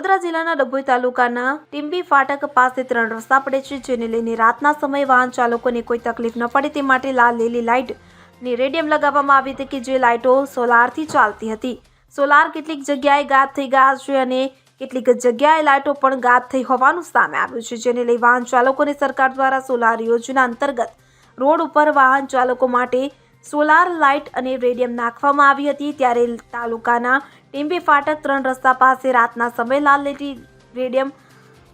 વડોદરા જિલ્લાના ડભોઈ તાલુકાના ટીમ્બી ફાટક પાસે ત્રણ રસ્તા પડે છે, જેને લઈને રાતના સમયે વાહન ચાલકોને કોઈ તકલીફ ન પડે તે માટે લાલ લીલી લાઇટની રેડિયમ લગાવવામાં આવી હતી કે જે લાઇટો સોલારથી ચાલતી હતી. સોલાર કેટલીક જગ્યાએ ગાત થઈ ગયા છે અને કેટલીક જગ્યાએ લાઇટો પણ ગાત થઈ હોવાનું સામે આવ્યું છે, જેને લઈ વાહન ચાલકોને સરકાર દ્વારા સોલાર યોજના અંતર્ગત રોડ ઉપર વાહન ચાલકો માટે સોલાર લાઇટ અને રેડિયમ નાખવામાં આવી હતી ત્યારે તાલુકાના ટીમ્બી ફાટક ત્રણ રસ્તા પાસે રાતના સમયે લાલ લીટી રેડિયમ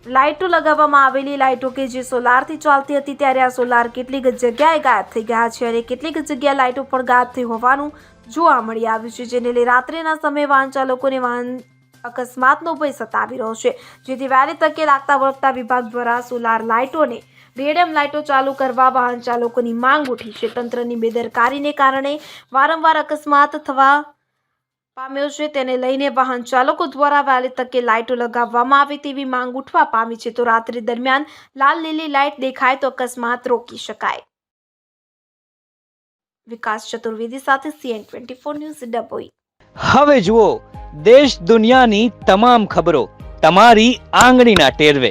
લાઇટો લગાવવામાં આવેલી લાઇટો કે જે સોલારથી ચાલતી હતી ત્યારે આ સોલાર કેટલીક જગ્યાએ ગાયબ થઈ ગયા છે અને કેટલીક જગ્યાએ લાઇટો પણ ગાયબ થઈ હોવાનું જોવા મળી આવ્યું છે, જેને લઈ રાત્રિના સમયે વાહન ચાલકોને વાહન અકસ્માતનો ભય સતાવી રહ્યો છે. જેથી વહેલી તકે લાગતા વળગતા વિભાગ દ્વારા સોલાર લાઇટોને રેડિયમ લાઇટો ચાલુ કરવા વાહન ચાલકોની માંગ ઉઠી. છે તંત્રની બેદરકારીને કારણે વારંવાર અકસ્માત થવા પામ્યો છે. તેને લઈને વાહન ચાલકો દ્વારા વહેલી તકે લાઇટો લગાવવામાં આવે તેવી માંગ ઉઠવા પામી છે. તો રાત્રિ દરમિયાન લાલ લીલી લાઇટ દેખાય તો અકસ્માત રોકી શકાય. વિકાસ ચતુર્વેદી સાથે CN twenty four news Dabhoi હવે જુઓ, દેશ દુનિયાની તમામ ખબરો તમારી આંગળીના ટેરવે.